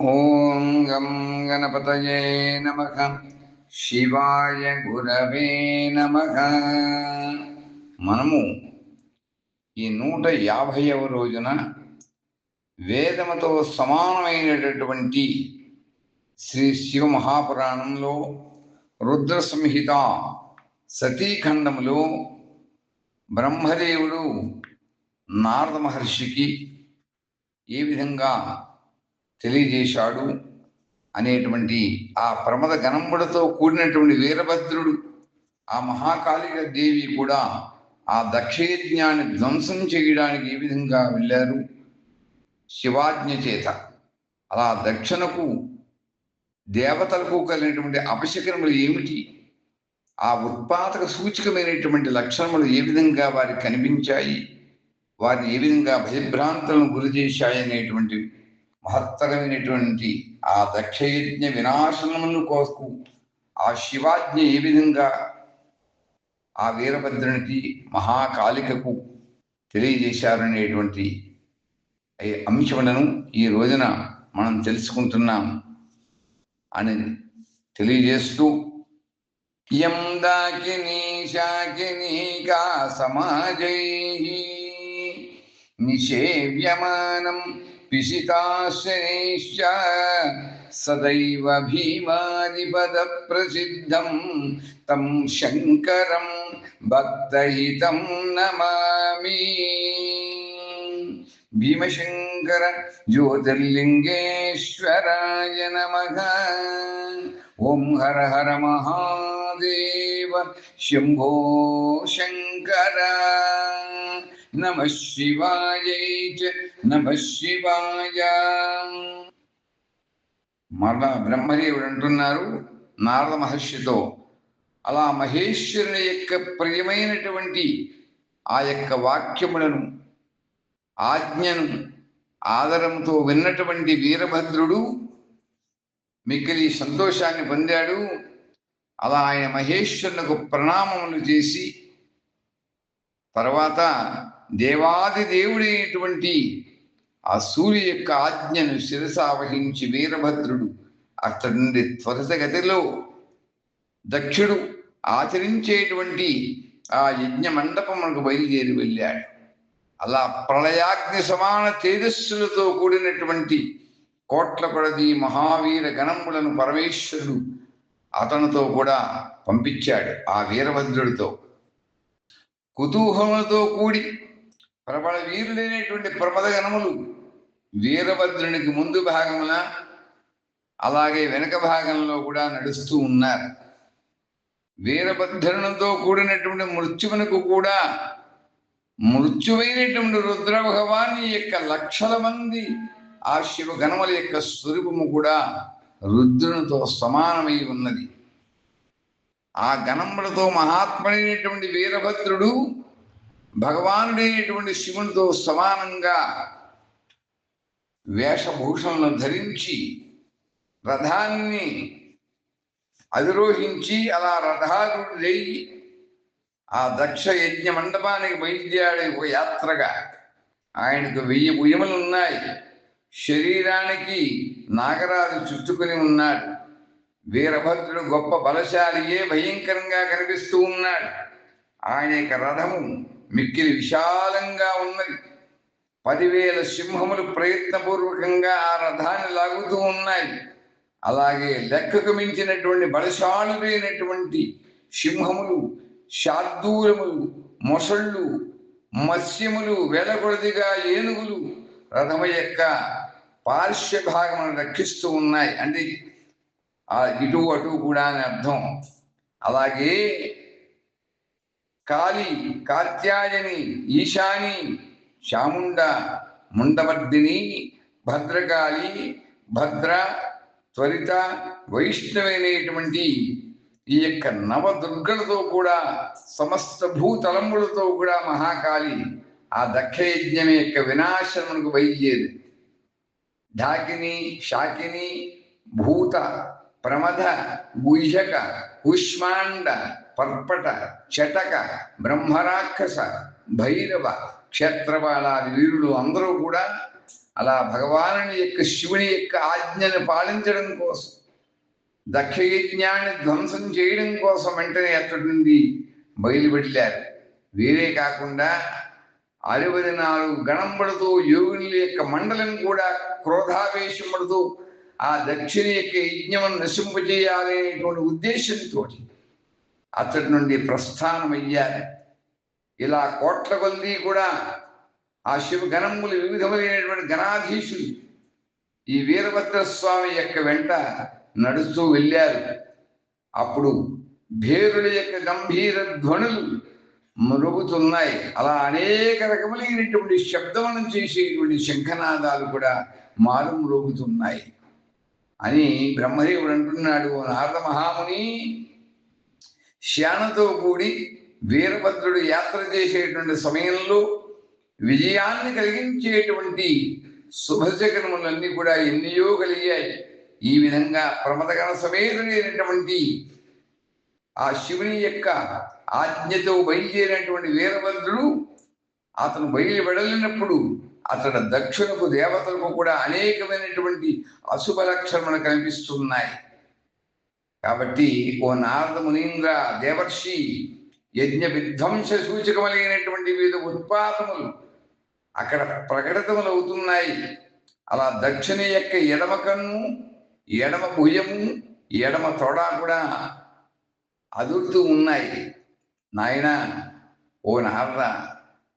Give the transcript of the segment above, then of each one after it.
ఓం గం గణపతయే నమ. శివాయ గురవే నమ. మనము ఈ నూట యాభైవ రోజున వేదముతో సమానమైనటువంటి శ్రీ శివ మహాపురాణంలో రుద్ర సంహిత సతీఖండములో బ్రహ్మదేవుడు నారద మహర్షికి ఏ విధంగా తెలియజేశాడు అనేటువంటి ఆ ప్రమద గణంబులతో కూడినటువంటి వీరభద్రుడు ఆ మహాకాళిక దేవి కూడా ఆ దక్షయజ్ఞాన్ని ధ్వంసం చేయడానికి ఏ విధంగా వెళ్ళారు? శివాజ్ఞ చేత. అలా దక్షిణకు దేవతలకు కలిగినటువంటి అపశకరములు ఏమిటి? ఆ ఉత్పాదక సూచకమైనటువంటి లక్షణములు ఏ విధంగా వారికి కనిపించాయి? వారిని ఏ విధంగా భయభ్రాంతులను గురి చేశాయి అనేటువంటి మహత్తరమైనటువంటి ఆ దక్షయజ్ఞ వినాశనమును కోసుకు ఆ శివాజ్ఞ ఏ విధంగా ఆ వీరభద్రునికి మహాకాళికకు తెలియజేశారనేటువంటి అంశములను ఈ రోజున మనం తెలుసుకుంటున్నాం అని తెలియజేస్తూ యం దాకిని శాకిని కా సమాజై నిషేవ్యమానం पिशिताशनैश्च सदैव भीमादिपदप्रसिद्धं तं शङ्करं भक्तहितं नमामि भीमशङ्कर ज्योतिर्लिङ्गेश्वराय नमः ఓం హర హర మహాదేవ శంభో శంకర. నమ శివాయ నమ శివాయ. మరలా బ్రహ్మదేవుడు అంటున్నారు నారద మహర్షితో. అలా మహేశ్వరుని యొక్క ప్రియమైనటువంటి ఆ యొక్క వాక్యములను ఆజ్ఞను ఆదరంతో విన్నటువంటి వీరభద్రుడు మిక్కిలి సంతోషాన్ని పొందాడు. అలా ఆయన మహేశ్వరునకు ప్రణామములు చేసి తర్వాత దేవాది దేవుడైనటువంటి ఆ సూర్య యొక్క ఆజ్ఞను శిరసావహించి వీరభద్రుడు అక్కడి నుండి త్వరితగతిలో దక్షుడు ఆచరించేటువంటి ఆ యజ్ఞ మండపమునకు బయలుదేరి వెళ్ళాడు. అలా ప్రళయాగ్ని సమాన తేజస్సులతో కూడినటువంటి కోట్ల కొడది మహావీర గణములను పరమేశ్వరుడు అతనితో కూడా పంపించాడు ఆ వీరభద్రుడితో. కుతూహములతో కూడి ప్రబల వీరులైనటువంటి ప్రబల గణములు వీరభద్రునికి ముందు భాగమున అలాగే వెనక భాగంలో కూడా నడుస్తూ ఉన్నారు. వీరభద్రునితో కూడినటువంటి మృత్యువునకు కూడా మృత్యువైనటువంటి రుద్ర భగవాని యొక్క లక్షల మంది ఆ శివ గణముల యొక్క స్వరూపము కూడా రుద్రునితో సమానమై ఉన్నది. ఆ గణములతో మహాత్ముడైనటువంటి వీరభద్రుడు భగవానుడైనటువంటి శివునితో సమానంగా వేషభూషణను ధరించి రథాన్ని అధిరోహించి అలా రథారుడై ఆ దక్ష యజ్ఞ మండపానికి బయలుదేరాడు ఒక యాత్రగా ఆయనకు వెయ్యి భుజములు ఉన్నాయి. శరీరానికి నాగరాజు చుట్టుకుని ఉన్నాడు. వీరభద్రుడు గొప్ప బలశాలియే భయంకరంగా కనిపిస్తూ ఉన్నాడు. ఆయన యొక్క రథము మిక్కిలి విశాలంగా ఉన్నది. పదివేల సింహములు ప్రయత్నపూర్వకంగా ఆ రథాన్ని లాగుతూ ఉన్నాయి. అలాగే లెక్కకు మించినటువంటి బలశాలులైనటువంటి సింహములు శార్దూలములు మొసళ్ళు మత్స్యములు వెలకొడదిగా ఏనుగులు రథము యొక్క పార్శ్వ భాగమును రక్షిస్తూ ఉన్నాయి. అంటే ఆ ఇటు అటు కూడా అని అర్థం. అలాగే కాళి కాత్యాయని ఈశాని శాముండ ముండవర్ధిని భద్రకాళి భద్ర త్వరిత వైష్ణవైనటువంటి ఈ యొక్క నవదుర్గలతో కూడా సమస్త భూతలంబులతో కూడా మహాకాళి ఆ దక్షయజ్ఞం యొక్క వినాశనమునకు బయలుదేరి ఢాకిని శాకిని భూత ప్రమద గుహ్యక కుష్మాండ పర్పట చటక బ్రహ్మరాక్షస భైరవ క్షేత్రపాలాది వీరులు అందరూ కూడా అలా భగవానుని యొక్క శివుని యొక్క ఆజ్ఞను పాలించడం కోసం దక్ష యజ్ఞాన్ని ధ్వంసం చేయడం కోసం వెంటనే అక్కడి నుండి బయలుపెట్టారు వేరే కాకుండా అరవై నాలుగు గణంబడుతూ యోగుల యొక్క మండలం కూడా క్రోధావేశపడుతూ ఆ దక్షిణ యొక్క యజ్ఞమును నశింపజేయాలనేటువంటి ఉద్దేశంతో అతడి నుండి ప్రస్థానమయ్యారు ఇలా కోట్ల కొద్ది కూడా ఆ శివ గణములు వివిధములైనటువంటి గణాధీశులు ఈ వీరభద్ర స్వామి యొక్క వెంట నడుస్తూ వెళ్ళారు. అప్పుడు భేరుల యొక్క గంభీర ధ్వనులు మరుగుతున్నాయి అలా అనేక రకములైనటువంటి శబ్దములను చేసేటువంటి శంఖనాదాలు కూడా మారు మ్రోగుతున్నాయి అని బ్రహ్మదేవుడు అంటున్నాడు. "ఓ నారద మహాముని శ్యానతో కూడి వీరభద్రుడు యాత్ర చేసేటువంటి సమయంలో విజయాన్ని కలిగించేటువంటి శుభశకనములన్నీ కూడా ఎన్నయో కలిగాయి. ఈ విధంగా ప్రమదగణ సమేతుడైనటువంటి ఆ శివుని యొక్క ఆజ్ఞతో బయలుదేరినటువంటి వీరభద్రుడు అతను బయలువెడలినప్పుడు అతడు దక్షిణకు దేవతలకు కూడా అనేకమైనటువంటి అశుభ లక్షణములు కనిపిస్తున్నాయి. కాబట్టి ఓ నారద మునీంద్ర దేవర్షి యజ్ఞ విధ్వంస సూచకములైనటువంటి వివిధ ఉత్పాదములు అక్కడ ప్రకటితములు అవుతున్నాయి. అలా దక్షిణ యొక్క ఎడమ కన్ను ఎడమ భుజము ఎడమ తొడ కూడా అదురుతూ ఉన్నాయి. నాయన ఓ నారద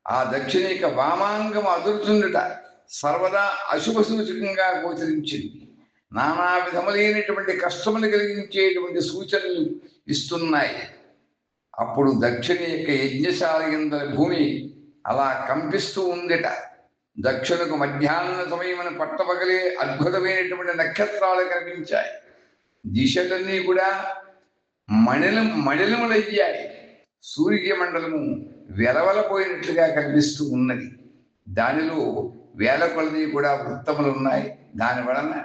ఆ దక్షిణ యొక్క వామాంగం అదురుతుందట సర్వదా అశుభ సూచకంగా గోచరించింది. నానా విధములైనటువంటి కష్టములు కలిగించేటువంటి సూచనలు ఇస్తున్నాయి. అప్పుడు దక్షిణ యొక్క యజ్ఞశాల కింద భూమి అలా కంపిస్తూ ఉందిట. దక్షిణకు మధ్యాహ్న సమయమున పట్టపగలే అద్భుతమైనటువంటి నక్షత్రాలు కనిపించాయి. దిశలన్నీ కూడా మణిలం మణిలములయ్యాయి. సూర్య మండలము వెలవలపోయినట్లుగా కనిపిస్తూ ఉన్నది. దానిలో వేల కొలది కూడా వృత్తములు ఉన్నాయి దాని వలన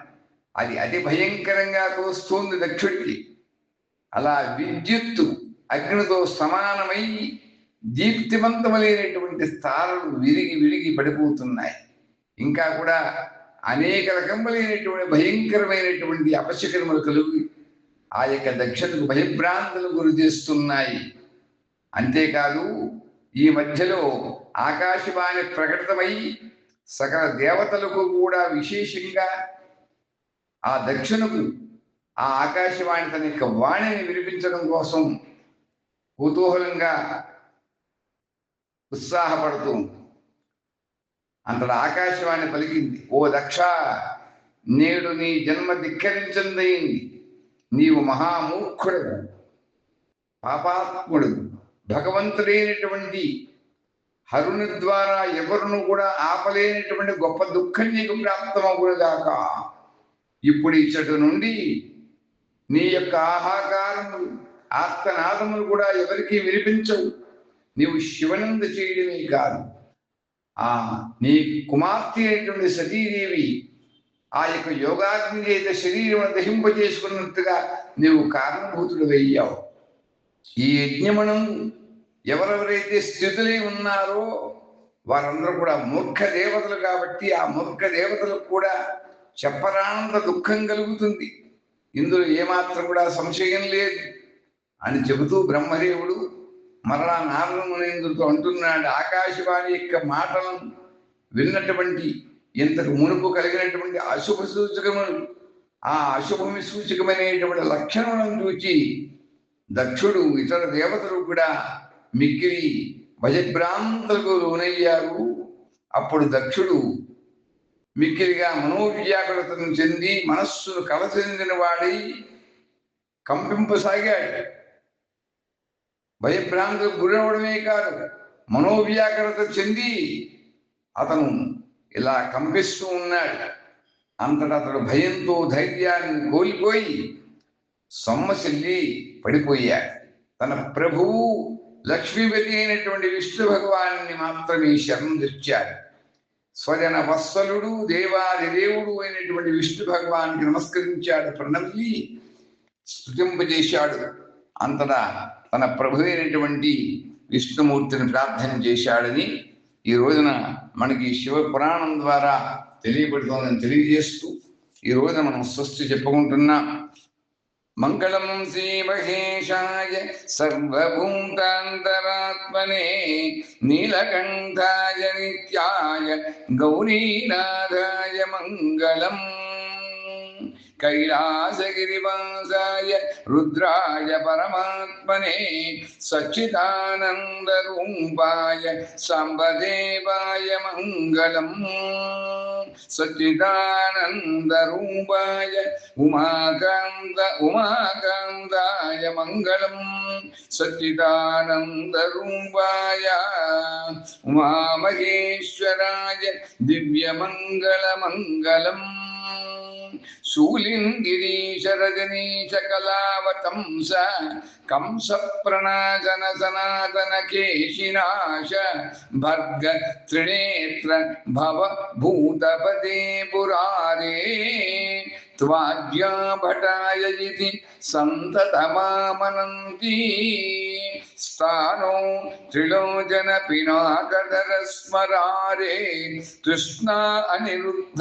అది అతి భయంకరంగా తోస్తుంది దక్షుడికి. అలా విద్యుత్తు అగ్నితో సమానమై దీప్తివంతములైనటువంటి తారలు విరిగి విరిగి పడిపోతున్నాయి. ఇంకా కూడా అనేక రకములైనటువంటి భయంకరమైనటువంటి అపశకరములు కలుగు ఆ యొక్క దక్షతకు భయభ్రాంతులు గురి చేస్తున్నాయి అంతేకాదు ఈ మధ్యలో ఆకాశవాణి ప్రకటితమై సకల దేవతలకు కూడా విశేషంగా ఆ దక్షిణకు ఆ ఆకాశవాణి తన యొక్క వాణిని వినిపించడం కోసం కుతూహలంగా ఉత్సాహపడుతూ అంతటా ఆకాశవాణి పలికింది ఓ దక్ష నేడు నీ జన్మ ధిక్కరించిందయింది నీవు మహామూర్ఖుడు పాపాత్ముడు భగవంతుడైనటువంటి హరుని ద్వారా ఎవరును కూడా ఆపలేనటువంటి గొప్ప దుఃఖం నీకు ప్రాప్తమగునుగాక. ఇప్పుడు ఇచ్చటి నుండి నీ యొక్క ఆహాకారములు ఆస్తనాదములు కూడా ఎవరికీ వినిపించవు. నీవు శివనంద చేయడమే కాదు. ఆ నీ కుమార్తె అయినటువంటి సతీదేవి ఆ యొక్క యోగాగ్ని చేత శరీరం దహింపజేసుకున్నట్టుగా నీవు కారణభూతుడు అయ్యావు. ఈ యజ్ఞమనం ఎవరెవరైతే స్థితులై ఉన్నారో వారందరూ కూడా మూర్ఖ దేవతలు కాబట్టి ఆ మూర్ఖ దేవతలకు కూడా చెప్పరానంత దుఃఖం కలుగుతుంది. ఇందులో ఏమాత్రం కూడా సంశయం లేదు. అని చెబుతూ బ్రహ్మదేవుడు మరలా నారద అంటున్నాడు. ఆకాశవాణి యొక్క మాటలను విన్నటువంటి ఇంతకు మునుపు కలిగినటువంటి అశుభ సూచకములు ఆ అశుభమి సూచకమైనటువంటి లక్షణములను చూచి దక్షుడు ఇతర దేవతలు కూడా మిక్కిలి భయభ్రాంతులకు లోనయ్యారు. అప్పుడు దక్షుడు మిక్కిలిగా మనోవ్యాకులతను చెంది మనస్సును కల చెందిన కంపింపసాగాడు. భయభ్రాంతులకు గురవడమే కాదు మనోవ్యాకులత చెంది అతను ఇలా కంపిస్తూ ఉన్నాడు. అంతటా అతడు భయంతో ధైర్యాన్ని కోల్పోయి సొమ్మసిల్లి పడిపోయాడు. తన ప్రభువు లక్ష్మీపతి అయినటువంటి విష్ణు భగవాన్ని మాత్రమే శరణం తెచ్చాడు. స్వజన వత్సలుడు దేవాది దేవుడు అయినటువంటి విష్ణు భగవానికి నమస్కరించాడు ప్రణమ్మి స్థుతింపజేశాడు అంతటా తన ప్రభు అయినటువంటి విష్ణుమూర్తిని ప్రార్థన చేశాడని ఈ రోజున మనకి శివ పురాణం ద్వారా తెలియబడుతోందని తెలియజేస్తూ ఈ రోజున మనం స్వస్తి చెప్పుకుంటున్నాం మంగళం శ్రీ మహేశాయ సర్వభూతాంతరాత్మనే నీలకంఠాయ నిత్యాయ గౌరీనాథాయ మంగళం. कैलासगिरिवंसाय रुद्राय परमात्मने सच्चिदानन्दरूपाय साम्बदेवाय मङ्गलम् सच्चिदानन्दरूपाय उमाकान्त उमाकान्ताय मङ्गलम् सच्चिदानन्दरूपाय उमामहेश्वराय दिव्यमङ्गलमङ्गलम् शूलिं गिरीशरजनीशकलावतंस कंसप्रणाजनसनातनकेशिनाश भर्ग त्रिनेत्र भव भूतपदे पुरारे భూతపదే పురారే త్వాజ్యాభటాయ ఇతి సంతతమామనంతి స్థానో త్రిలోచన పినాకధర స్మరారే తృష్ణా అనిరుద్ధ